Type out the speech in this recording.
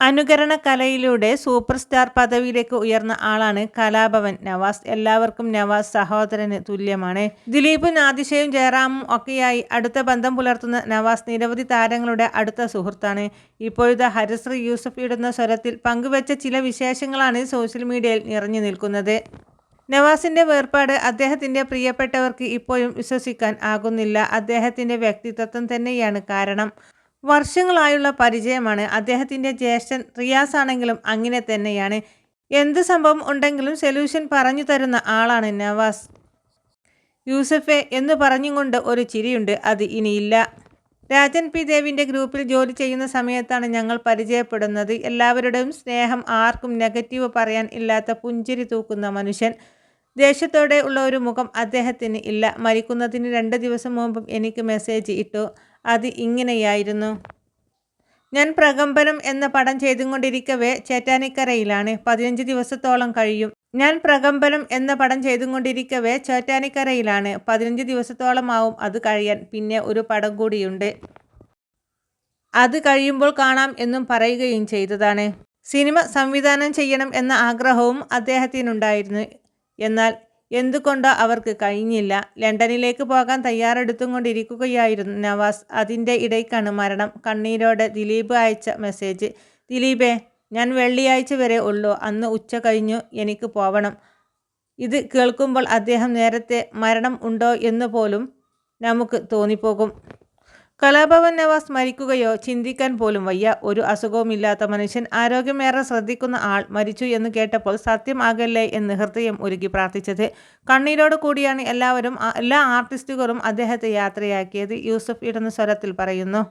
അനുകരണ കലയിലൂടെ super star പദവിയിലേക്ക് ഉയർന്ന ആളാണ് കലാഭവൻ നവാസ്. എല്ലാവർക്കും നവാസ് സഹോദരന് തുല്യമാണ്. ദിലീപും നാദിഷയും ജയറാമും ഒക്കെയായി അടുത്ത ബന്ധം പുലർത്തുന്ന നവാസ് നിരവധി താരങ്ങളുടെ അടുത്ത സുഹൃത്താണ്. ഇപ്പോഴത്തെ ഹരിശ്രീ യൂസഫ് ഇടുന്ന സ്വരത്തിൽ പങ്കുവച്ച ചില വിശേഷങ്ങളാണ് സോഷ്യൽ മീഡിയയിൽ നിറഞ്ഞു നിൽക്കുന്നത്. നവാസിന്റെ വേർപാട് അദ്ദേഹത്തിന്റെ പ്രിയപ്പെട്ടവർക്ക് ഇപ്പോഴും വിശ്വസിക്കാൻ ആകുന്നില്ല. അദ്ദേഹത്തിന്റെ വ്യക്തിത്വം തന്നെയാണ് കാരണം. വർഷങ്ങളായുള്ള പരിചയമാണ് അദ്ദേഹത്തിന്റെ ജ്യേഷ്ഠൻ റിയാസ് ആണെങ്കിലും അങ്ങനെ തന്നെയാണ്. എന്ത് സംഭവം ഉണ്ടെങ്കിലും സൊല്യൂഷൻ പറഞ്ഞു തരുന്ന ആളാണ് നവാസ്. യൂസഫെ എന്ന് പറഞ്ഞുകൊണ്ട് ഒരു ചിരിയുണ്ട്. അത് ഇനിയില്ല. രാജൻ പി ദേവിന്റെ ഗ്രൂപ്പിൽ ജോലി ചെയ്യുന്ന സമയത്താണ് ഞങ്ങൾ പരിചയപ്പെടുന്നത്. എല്ലാവരുടെയും സ്നേഹം ആർക്കും നെഗറ്റീവ് പറയാൻ ഇല്ലാത്ത പുഞ്ചിരി തൂക്കുന്ന മനുഷ്യൻ. ദേഷ്യത്തോടെ ഉള്ള ഒരു മുഖം അദ്ദേഹത്തിന് ഇല്ല. മരിക്കുന്നതിന് രണ്ട് ദിവസം മുമ്പും എനിക്ക് മെസ്സേജ് ഇട്ടു. അത് ഇങ്ങനെയായിരുന്നു. ഞാൻ പ്രകമ്പനം എന്ന പടം ചെയ്തുകൊണ്ടിരിക്കവേ ചേറ്റാനിക്കരയിലാണ്. പതിനഞ്ച് ദിവസത്തോളം കഴിയും. ഞാൻ പ്രകമ്പനം എന്ന പടം ചെയ്തുകൊണ്ടിരിക്കവേ ചേറ്റാനിക്കരയിലാണ്. പതിനഞ്ച് ദിവസത്തോളമാവും അത് കഴിയാൻ. പിന്നെ ഒരു പടം കൂടിയുണ്ട്. അത് കഴിയുമ്പോൾ കാണാം എന്നും പറയുകയും ചെയ്തതാണ്. സിനിമ സംവിധാനം ചെയ്യണം എന്ന ആഗ്രഹവും അദ്ദേഹത്തിനുണ്ടായിരുന്നു. എന്നാൽ എന്തുകൊണ്ടോ അവർക്ക് കഴിഞ്ഞില്ല. ലണ്ടനിലേക്ക് പോകാൻ തയ്യാറെടുത്തും കൊണ്ടിരിക്കുകയായിരുന്നു നവാസ്. അതിന്റെ ഇടയ്ക്കാണ് മരണം. കണ്ണീരോടെ ദിലീപ് അയച്ച മെസ്സേജ് ദിലീപേ ഞാൻ വെള്ളിയാഴ്ച വരെ ഉള്ളൂ. അന്ന് ഉച്ച കഴിഞ്ഞു. എനിക്ക് പോവണം ഇത് കേൾക്കുമ്പോൾ അദ്ദേഹം നേരത്തെ മരണം ഉണ്ടോ എന്ന് പോലും നമുക്ക് തോന്നിപ്പോകും. കലാഭവൻ നവാസ് മരിക്കുകയോ ചിന്തിക്കാൻ പോലും വയ്യ. ഒരു അസുഖവുമില്ലാത്ത മനുഷ്യൻ ആരോഗ്യമേറെ ശ്രദ്ധിക്കുന്ന ആൾ മരിച്ചു എന്ന് കേട്ടപ്പോൾ സത്യം ആകല്ലേ എന്ന് ഹൃദയം ഒരുക്കി പ്രാർത്ഥിച്ചത്. കണ്ണീരോട് കൂടിയാണ് എല്ലാവരും എല്ലാ ആർട്ടിസ്റ്റുകളും അദ്ദേഹത്തെ യാത്രയാക്കിയത്. യൂസഫ് ഇടുന്ന സ്വരത്തിൽ പറയുന്നു.